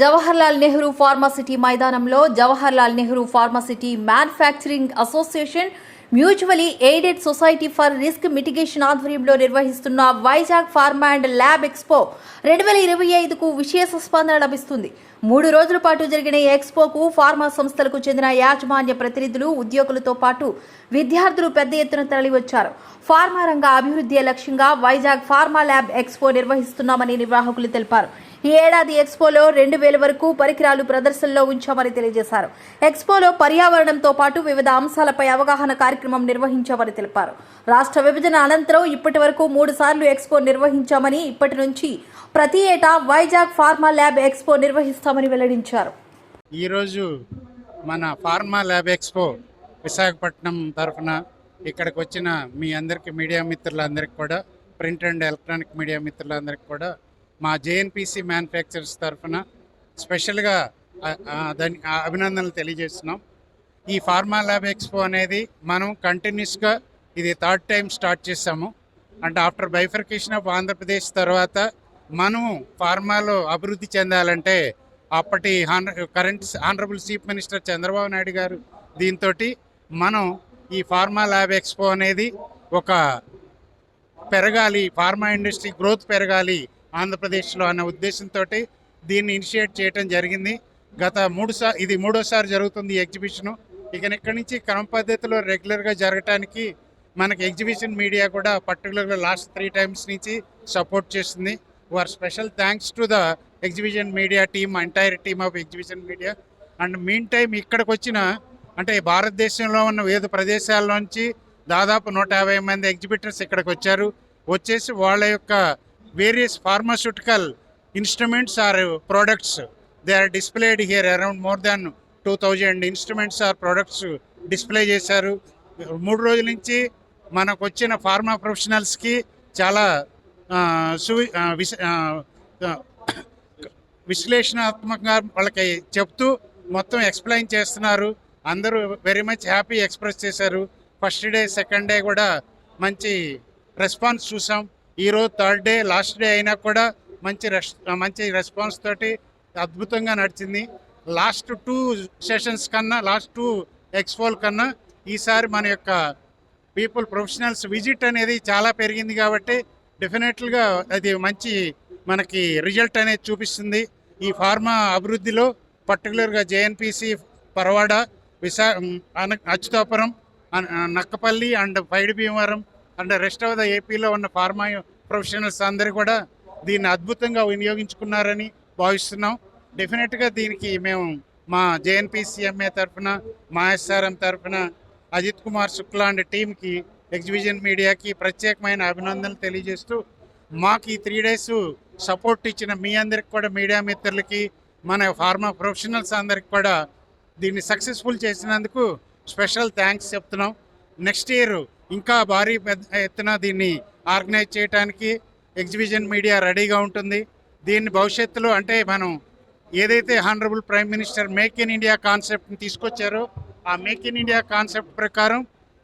Jawaharlal Nehru pharma city మైదానంలో Jawaharlal Nehru pharma city manufacturing association mutually aided society for risk mitigation ఆధ్వర్యంలో నిర్వహిస్తున్న Vizag pharma and lab expo రెండు వేల ఇరవై ఐదుకు విశేష స్పందన లభిస్తుంది. మూడు రోజుల పాటు జరిగిన ఈ ఎక్స్పోకు ఫార్మా సంస్థలకు చెందిన యాజమాన్య ప్రతినిధులు ఉద్యోగులతో పాటు విద్యార్థులు పెద్ద ఎత్తున తరలివచ్చారు. ఫార్మా రంగ అభివృద్ధి లక్ష్యంగా వైజాగ్ ఫార్మా ల్యాబ్ ఎక్స్పో నిర్వహిస్తున్నామని నిర్వాహకులు తెలిపారు. ఈ ఏడాది ఎక్స్పోలో రెండు వేల వరకు పరికరాలు ప్రదర్శనలో ఉంచామని తెలియజేశారు. ఎక్స్పోలో పర్యావరణంతో పాటు వివిధ అంశాలపై అవగాహన కార్యక్రమం నిర్వహించామని తెలిపారు. రాష్ట్ర విభజన అనంతరం ఇప్పటి వరకు మూడు సార్లు ఎక్స్పో నిర్వహించామని ఇప్పటి నుంచి ప్రతి ఏటా వైజాగ్ ఫార్మా ల్యాబ్ ఎక్స్పో నిర్వహిస్తామని వెల్లడించారు. ఈరోజు మన ఫార్మా ల్యాబ్ ఎక్స్పో విశాఖపట్నం తరఫున ఇక్కడికి వచ్చిన మీ అందరికీ మీడియా మిత్రులందరికీ కూడా ప్రింట్ అండ్ ఎలక్ట్రానిక్ మీడియా మిత్రులందరికీ కూడా మా జేఎన్పిసి మ్యానుఫ్యాక్చరర్స్ తరఫున స్పెషల్గా దాని అభినందనలు తెలియజేస్తున్నాం. ఈ ఫార్మా ల్యాబ్ ఎక్స్పో అనేది మనం కంటిన్యూస్గా ఇది థర్డ్ టైం స్టార్ట్ చేసాము అంటే ఆఫ్టర్ బైఫర్కేషన్ ఆఫ్ ఆంధ్రప్రదేశ్ తర్వాత మనం ఫార్మాలో అభివృద్ధి చెందాలంటే అప్పటి current honourable chief minister Chandrababu Naidu గారు దీంతో మనం ఈ ఫార్మా ల్యాబ్ ఎక్స్పో అనేది ఒక పెరగాలి ఫార్మా ఇండస్ట్రీ గ్రోత్ పెరగాలి ఆంధ్రప్రదేశ్లో అన్న ఉద్దేశంతో దీన్ని ఇనిషియేట్ చేయడం జరిగింది. గత మూడు సార్ ఇది మూడోసారి జరుగుతుంది ఈ ఎగ్జిబిషను. ఇక ఇక్కడి నుంచి క్రమ పద్ధతిలో రెగ్యులర్గా జరగటానికి మనకి ఎగ్జిబిషన్ మీడియా కూడా పర్టికులర్గా లాస్ట్ త్రీ టైమ్స్ నుంచి సపోర్ట్ చేస్తుంది. Our special thanks to the exhibition media team entire team of exhibition media. And mean time ఇక్కడికి వచ్చిన అంటే భారతదేశంలో ఉన్న వివిధ ప్రదేశాల నుంచి దాదాపు నూట యాభై మంది ఎగ్జిబిటర్స్ ఇక్కడికి వచ్చారు. వచ్చేసి వాళ్ళ యొక్క various pharmaceutical instruments or products they are displayed here around more than two thousand instruments or products display చేశారు. మూడు రోజుల నుంచి మనకు వచ్చిన ఫార్మా ప్రొఫెషనల్స్కి చాలా సువి విశ్లేషణాత్మకంగా వాళ్ళకి చెప్తూ మొత్తం ఎక్స్ప్లెయిన్ చేస్తున్నారు. అందరూ వెరీ మచ్ హ్యాపీ ఎక్స్ప్రెస్ చేశారు. ఫస్ట్ డే సెకండ్ డే కూడా మంచి రెస్పాన్స్ చూసాం. ఈరోజు థర్డ్ డే లాస్ట్ డే అయినా కూడా మంచి రెస్ మంచి రెస్పాన్స్ తోటి అద్భుతంగా నడిచింది. లాస్ట్ టూ సెషన్స్ కన్నా లాస్ట్ టూ ఎక్స్పోల్ కన్నా ఈసారి మన యొక్క పీపుల్ ప్రొఫెషనల్స్ విజిట్ అనేది చాలా పెరిగింది కాబట్టి డెఫినెట్లుగా అది మంచి మనకి రిజల్ట్ అనేది చూపిస్తుంది. ఈ ఫార్మా అభివృద్ధిలో పర్టికులర్గా జేఎన్పిసి పరవాడ విశా అన- Atchutapuram Nakkapalli and Paydi Bhimavaram and rest of the ఏపీలో ఉన్న ఫార్మా ప్రొఫెషనల్స్ అందరూ కూడా దీన్ని అద్భుతంగా వినియోగించుకున్నారని భావిస్తున్నాం. డెఫినెట్గా దీనికి మేము మా జేఎన్పిసిఎంఏ తరఫున మా ఎస్ఆర్ఎం తరఫున అజిత్ కుమార్ శుక్లా అండ్ టీంకి ఎగ్జిబిషన్ మీడియాకి ప్రత్యేకమైన అభినందనలు తెలియజేస్తూ మాకు ఈ త్రీ డేస్ సపోర్ట్ ఇచ్చిన మీ అందరికి కూడా మీడియా మిత్రులకి మన ఫార్మా ప్రొఫెషనల్స్ అందరికి కూడా దీన్ని సక్సెస్ఫుల్ చేసినందుకు స్పెషల్ థ్యాంక్స్ చెప్తున్నాం. నెక్స్ట్ ఇయర్ ఇంకా భారీ పెద్ద ఎత్తున దీన్ని ఆర్గనైజ్ చేయడానికి ఎగ్జిబిషన్ మీడియా రెడీగా ఉంటుంది. దీన్ని భవిష్యత్తులో అంటే మనం ఏదైతే honourable prime minister make in India కాన్సెప్ట్ని తీసుకొచ్చారో ఆ మేక్ ఇన్ ఇండియా కాన్సెప్ట్ ప్రకారం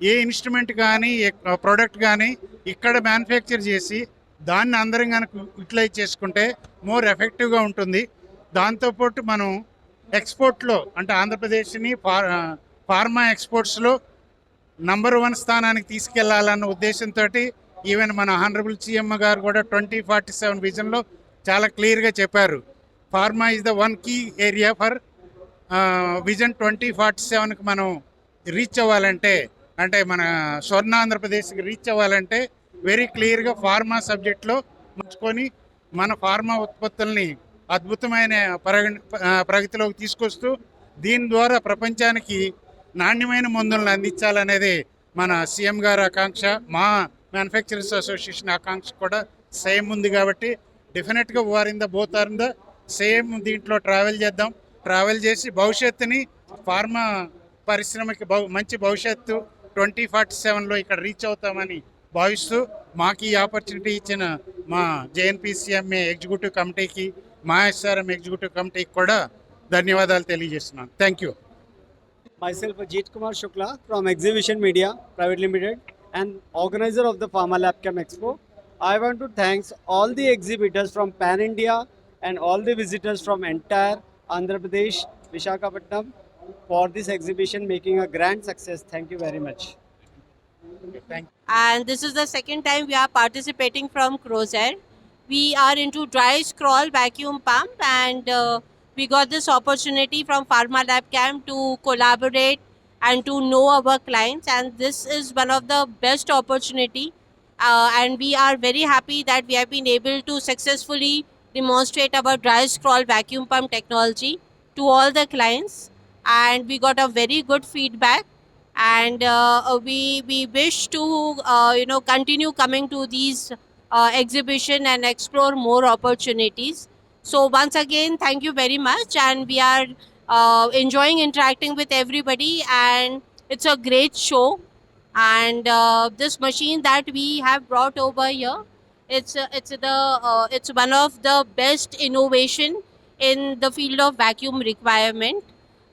ఏ ఇన్స్ట్రుమెంట్ కానీ ఏ ప్రోడక్ట్ కానీ ఇక్కడ మ్యానుఫ్యాక్చర్ చేసి దాన్ని అందరం కనుక యూటిలైజ్ చేసుకుంటే మోర్ ఎఫెక్టివ్గా ఉంటుంది. దాంతోపాటు మనం ఎక్స్పోర్ట్లో అంటే ఆంధ్రప్రదేశ్ని ఫార్ ఫార్మా ఎక్స్పోర్ట్స్లో నంబర్ వన్ స్థానానికి తీసుకెళ్ళాలన్న ఉద్దేశంతో ఈవెన్ మన ఆనరబుల్ సీఎం గారు కూడా ట్వంటీ ఫార్టీ సెవెన్ విజన్లో చాలా క్లియర్గా చెప్పారు. Pharma is the one key area for vision twenty forty సెవెన్కి మనం రీచ్ అవ్వాలంటే అంటే మన స్వర్ణ ఆంధ్రప్రదేశ్కి రీచ్ అవ్వాలంటే వెరీ క్లియర్గా ఫార్మా సబ్జెక్ట్లో ఉంచుకొని మన ఫార్మా ఉత్పత్తుల్ని అద్భుతమైన ప్రగ ప్రగతిలోకి తీసుకొస్తూ దీని ద్వారా ప్రపంచానికి నాణ్యమైన మందులను అందించాలనేది మన సీఎం గారి ఆకాంక్ష మా మ్యానుఫ్యాక్చరర్స్ అసోసియేషన్ ఆకాంక్ష కూడా సేమ్ ఉంది కాబట్టి డెఫినెట్గా వారింద పోతారింద ద సేమ్ దీంట్లో ట్రావెల్ చేద్దాం. ట్రావెల్ చేసి భవిష్యత్తుని ఫార్మా పరిశ్రమకి మంచి భవిష్యత్తు ట్వంటీ ఫార్టీ సెవెన్లో ఇక్కడ రీచ్ అవుతామని భావిస్తూ మాకు ఈ ఆపర్చునిటీ ఇచ్చిన మా జేఎన్పిసిఎంఏ ఎగ్జిక్యూటివ్ కమిటీకి మా ఎస్ఆర్ఎం ఎగ్జిక్యూటివ్ కమిటీకి కూడా ధన్యవాదాలు తెలియజేస్తున్నాను. Thank you. myself Ajit Kumar Shukla from Exhibition Media Private Limited and organizer of the Pharma LabCam Expo. I want to thank all the exhibitors from Pan India and all the visitors from entire Andhra Pradesh, Vishakhapatnam for this exhibition making a grand success. Thank you very much. Thank you. And this is the second time we are participating from Crozair. We are into dry scroll vacuum pump and uh, we got this opportunity from Pharma Lab Camp to collaborate and to know our clients, and this is one of the best opportunity. Uh, and we are very happy that we have been able to successfully demonstrate our dry scroll vacuum pump technology to all the clients, and we got a very good feedback and uh, we we wish to uh, you know continue coming to these uh, exhibition and explore more opportunities so once again thank you very much. And we are uh, enjoying interacting with everybody. And it's a great show. And uh, this machine that we have brought over here it's uh, it's the uh, it's one of the best innovation in the field of vacuum requirement.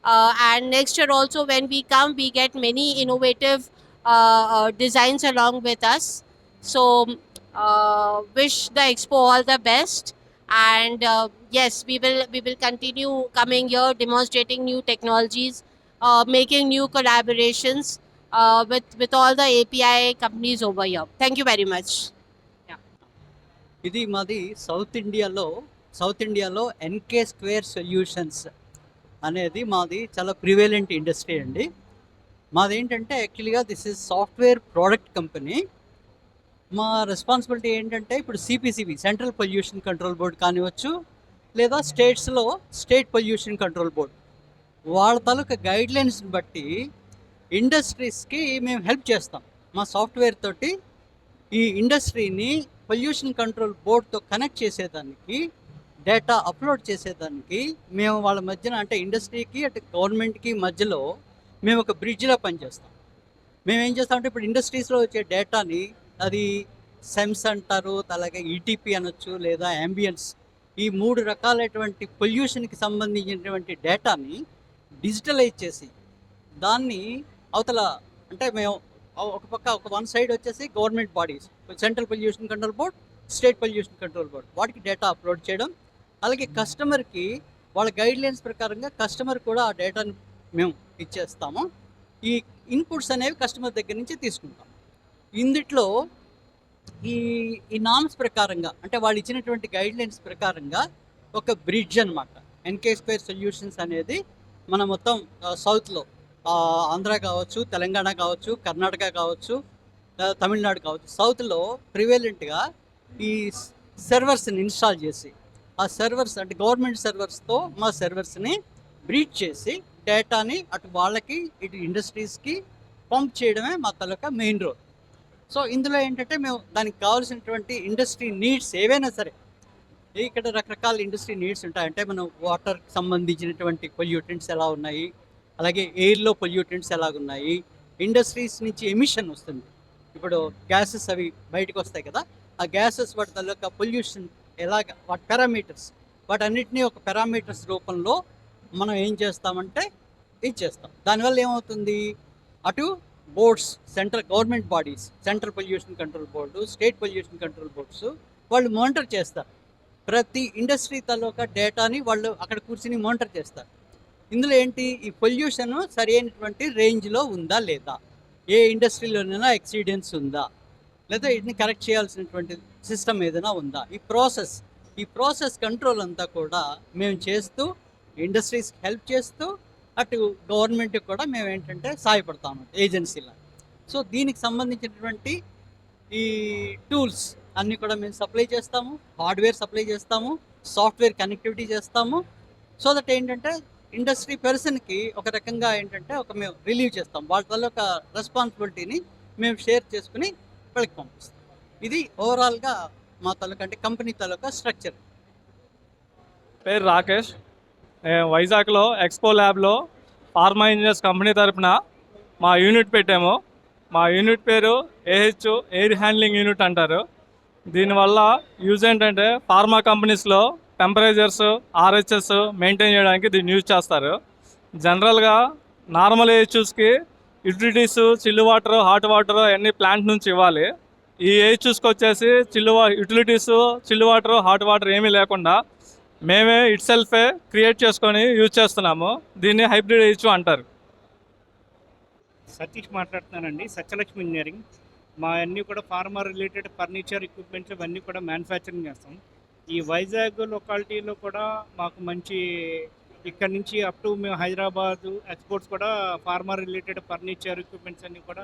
Uh, and next year also when we come we get many innovative uh, uh, designs along with us. So uh, wish the expo all the best and uh, yes we will we will continue coming here demonstrating new technologies uh, making new collaborations uh, with with all the api companies over here thank you very much ఇది మాది south ఇండియాలో south ఇండియాలో NK square solutions అనేది మాది చాలా ప్రివేలెంట్ industry అండి మాది ఏంటంటే యాక్చువల్గా this is software product company మా రెస్పాన్సిబిలిటీ ఏంటంటే ఇప్పుడు CPCB central pollution control board కానివచ్చు లేదా స్టేట్స్లో స్టేట్ పొల్యూషన్ కంట్రోల్ బోర్డ్ వాళ్ళ తాలూకా గైడ్లైన్స్ని బట్టి ఇండస్ట్రీస్కి మేము హెల్ప్ చేస్తాం. మా సాఫ్ట్వేర్ తోటి ఈ ఇండస్ట్రీని పొల్యూషన్ కంట్రోల్ బోర్డ్తో కనెక్ట్ చేసేదానికి డేటా అప్లోడ్ చేసేదానికి మేము వాళ్ళ మధ్యన అంటే ఇండస్ట్రీకి అటు గవర్నమెంట్కి మధ్యలో మేము ఒక బ్రిడ్జ్లా పనిచేస్తాం. మేము ఏం చేస్తామంటే ఇప్పుడు ఇండస్ట్రీస్లో వచ్చే డేటాని అది సెమ్స్ అంటారు అలాగే ఈటీపీ అనొచ్చు లేదా అంబియన్స్ ఈ మూడు రకాలైనటువంటి పొల్యూషన్కి సంబంధించినటువంటి డేటాని డిజిటలైజ్ చేసి దాన్ని అవతల అంటే మేము ఒక- ఒక పక్క ఒక వన్ సైడ్ వచ్చేసి government bodies central pollution control board state pollution control board వాటికి డేటా అప్లోడ్ చేయడం అలాగే కస్టమర్కి వాళ్ళ గైడ్లైన్స్ ప్రకారంగా కస్టమర్ కూడా ఆ డేటాని మేము ఇచ్చేస్తాము. ఈ ఇన్పుట్స్ అనేవి కస్టమర్ దగ్గర నుంచి తీసుకుంటాం. ఇందుట్లో ఈ ఈ నామ్స్ ప్రకారంగా అంటే వాళ్ళు ఇచ్చినటువంటి గైడ్ లైన్స్ ప్రకారంగా ఒక బ్రిడ్జ్ అనమాట ఎన్కే స్క్వేర్ సొల్యూషన్స్ అనేది మన మొత్తం సౌత్లో ఆంధ్ర కావచ్చు తెలంగాణ కావచ్చు కర్ణాటక కావచ్చు తమిళనాడు కావచ్చు సౌత్లో ప్రివేలెంట్గా ఈ సర్వర్స్ని ఇన్స్టాల్ చేసి ఆ సర్వర్స్ అంటే గవర్నమెంట్ సర్వర్స్తో మా సర్వర్స్ని బ్రీచ్ చేసి డేటాని అటు వాళ్ళకి ఇటు ఇండస్ట్రీస్కి పంప్ చేయడమే మా తలక మెయిన్ రోల్ సో ఇందులో ఏంటంటే మేము దానికి కావాల్సినటువంటి ఇండస్ట్రీ నీడ్స్ ఏవైనా సరే ఇక్కడ రకరకాల ఇండస్ట్రీ నీడ్స్ ఉంటాయి. అంటే మనం వాటర్కి సంబంధించినటువంటి పొల్యూటెంట్స్ ఎలా ఉన్నాయి అలాగే ఎయిర్లో పొల్యూటెంట్స్ ఎలాగున్నాయి ఇండస్ట్రీస్ నుంచి ఎమిషన్ వస్తుంది. ఇప్పుడు గ్యాసెస్ అవి బయటకు వస్తాయి కదా ఆ గ్యాసెస్ వాటి యొక్క పొల్యూషన్ ఎలాగ వాటి పారామీటర్స్ వాటన్నిటినీ ఒక పారామీటర్స్ రూపంలో మనం ఏం చేస్తామంటే ఇచ్చేస్తాం దానివల్ల ఏమవుతుంది? అటు boards central government bodies central pollution control board state pollution control boards వాళ్ళు మానిటర్ చేస్తారు. ప్రతి ఇండస్ట్రీ తాలూకా డేటాని వాళ్ళు అక్కడ కూర్చుని మానిటర్ చేస్తారు. ఇందులో ఏంటి? ఈ పొల్యూషన్ సరి అయినటువంటి రేంజ్లో ఉందా లేదా? ఏ ఇండస్ట్రీలోనైనా ఎక్సీడెన్స్ ఉందా? లేదా వీటిని కరెక్ట్ చేయాల్సినటువంటి సిస్టమ్ ఏదైనా ఉందా? ఈ ప్రాసెస్ ఈ ప్రాసెస్ కంట్రోల్ అంతా కూడా మేము చేస్తూ ఇండస్ట్రీస్కి హెల్ప్ చేస్తూ అటు గవర్నమెంట్కి కూడా మేము ఏంటంటే సహాయపడతాము ఏజెన్సీలా సో దీనికి సంబంధించినటువంటి ఈ టూల్స్ అన్నీ కూడా మేము సప్లై చేస్తాము హార్డ్వేర్ సప్లై చేస్తాము సాఫ్ట్వేర్ కనెక్టివిటీ చేస్తాము. సో దట్ ఏంటంటే ఇండస్ట్రీ పర్సన్కి ఒక రకంగా ఏంటంటే ఒక మేము రిలీవ్ చేస్తాం. వాళ్ళ ఒక రెస్పాన్సిబిలిటీని మేము షేర్ చేసుకుని వాళ్ళకి పంపిస్తాం. ఇది ఓవరాల్గా మా తాలూకా అంటే కంపెనీ తాలూకా స్ట్రక్చర్ పేరు రాకేష్. వైజాగ్లో ఎక్స్పో ల్యాబ్లో ఫార్మా ఇంజనీర్స్ కంపెనీ తరపున మా యూనిట్ పెట్టాము. మా యూనిట్ పేరు ఏహెచ్ ఎయిర్ హ్యాండ్లింగ్ యూనిట్ అంటారు. దీనివల్ల యూజ్ ఏంటంటే ఫార్మా కంపెనీస్లో టెంపరేచర్స్ ఆర్హెచ్ఎస్ మెయింటైన్ చేయడానికి దీన్ని యూజ్ చేస్తారు. జనరల్గా normal ఏహెచ్యూస్కి utilities chill water hot water అన్ని ప్లాంట్ నుంచి ఇవ్వాలి. ఈ ఏహెచ్యూస్కి వచ్చేసి chill utilities utilities chill water hot water ఏమీ లేకుండా మేమే ఇట్ సెల్ఫే క్రియేట్ చేసుకొని యూజ్ చేస్తున్నాము. దీన్ని హైబ్రిడ్ ఇచ్చు అంటారు. సతీష్ మాట్లాడుతున్నానండి. సత్యలక్ష్మి ఇంజనీరింగ్ మా అన్నీ కూడా ఫార్మర్ రిలేటెడ్ ఫర్నిచర్ ఎక్విప్మెంట్స్ ఇవన్నీ కూడా మ్యానుఫ్యాక్చరింగ్ చేస్తాం. ఈ వైజాగ్ లొకాలిటీలో కూడా మాకు మంచి ఇక్కడ నుంచి అప్ టు మేము హైదరాబాద్ ఎక్స్పోర్ట్స్ కూడా ఫార్మర్ రిలేటెడ్ ఫర్నిచర్ ఎక్విప్మెంట్స్ అన్నీ కూడా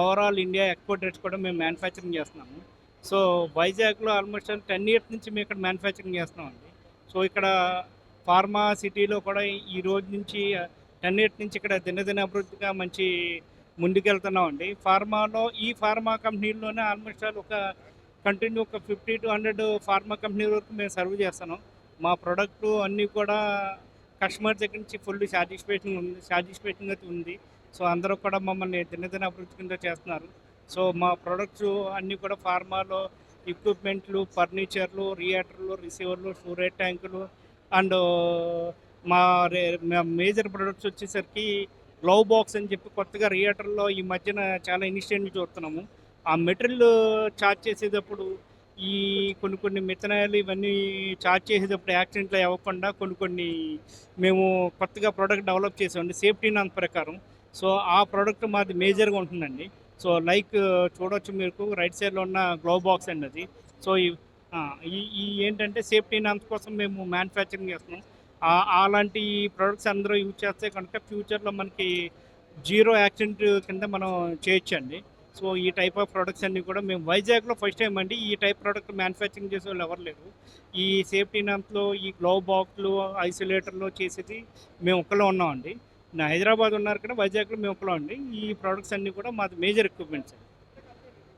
ఓవరాల్ ఇండియా ఎక్స్పోర్ట్ రేట్స్ కూడా మేము మ్యానుఫ్యాక్చరింగ్ చేస్తున్నాము. సో వైజాగ్లో ఆల్మోస్ట్ టెన్ ఇయర్స్ నుంచి మేము ఇక్కడ మ్యానుఫ్యాక్చరింగ్ చేస్తున్నామండి. సో ఇక్కడ ఫార్మా సిటీలో కూడా ఈ రోజు నుంచి అన్నిటి నుంచి ఇక్కడ దినదిన అభివృద్ధిగా మంచి ముందుకెళ్తున్నాం అండి ఫార్మాలో ఈ ఫార్మా కంపెనీల్లోనే ఆల్మోస్ట్ ఆల్ ఒక కంటిన్యూ ఒక fifty to hundred pharma company వరకు మేము సర్వ్ చేస్తున్నాం. మా ప్రోడక్ట్ అన్నీ కూడా కస్టమర్ దగ్గర నుంచి ఫుల్ సాటిస్ఫాక్షన్ ఉంది సాటిస్ఫాక్షన్ అయితే ఉంది. సో అందరూ కూడా మమ్మల్ని దినదిన అభివృద్ధి కింద చేస్తున్నారు. సో మా ప్రొడక్ట్స్ అన్నీ కూడా ఫార్మాలో ఎక్విప్మెంట్లు ఫర్నిచర్లు రియాక్టర్లు రిసీవర్లు స్టోరేజ్ ట్యాంకులు అండ్ మా మేజర్ ప్రొడక్ట్స్ వచ్చేసరికి గ్లవ్ బాక్స్ అని చెప్పి కొత్తగా రియాక్టర్లో ఈ మధ్యన చాలా ఇనిషియేటివ్ చూస్తున్నాము. ఆ మెటీరియల్ చార్జ్ చేసేటప్పుడు ఈ కొన్ని కొన్ని మిథనాయిలు ఇవన్నీ చార్జ్ చేసేటప్పుడు యాక్సిడెంట్లు అవ్వకుండా కొన్ని కొన్ని మేము కొత్తగా ప్రోడక్ట్ డెవలప్ చేసామండి సేఫ్టీ నాన్ ప్రకారం. సో ఆ ప్రోడక్ట్ మాది మేజర్గా ఉంటుందండి. సో లైక్ చూడొచ్చు మీకు రైట్ సైడ్లో ఉన్న గ్లో బాక్స్ అండి అది. సో ఈ ఈ ఏంటంటే సేఫ్టీ నామ్స్ కోసం మేము మ్యానుఫ్యాక్చరింగ్ చేస్తున్నాం. అలాంటి ప్రొడక్ట్స్ అందరూ యూజ్ చేస్తే కనుక ఫ్యూచర్లో మనకి జీరో యాక్సిడెంట్ కింద మనం చేయొచ్చండి. సో ఈ టైప్ ఆఫ్ ప్రొడక్ట్స్ అన్నీ కూడా మేము వైజాగ్లో ఫస్ట్ టైం అండి. ఈ టైప్ ప్రోడక్ట్ మ్యానుఫ్యాక్చరింగ్ చేసే వాళ్ళు ఎవరు లేరు. ఈ సేఫ్టీ నామ్స్లో ఈ గ్లో బాక్స్లు ఐసోలేటర్లో చేసేది మేము ఒక్కలో ఉన్నామండి. నా హైదరాబాద్ ఉన్నారు కదా వైజాగ్లో మేము ఒకలో అండి ఈ ప్రోడక్ట్స్ అన్నీ కూడా మాది మేజర్ ఎక్విప్మెంట్స్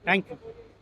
థ్యాంక్ యూ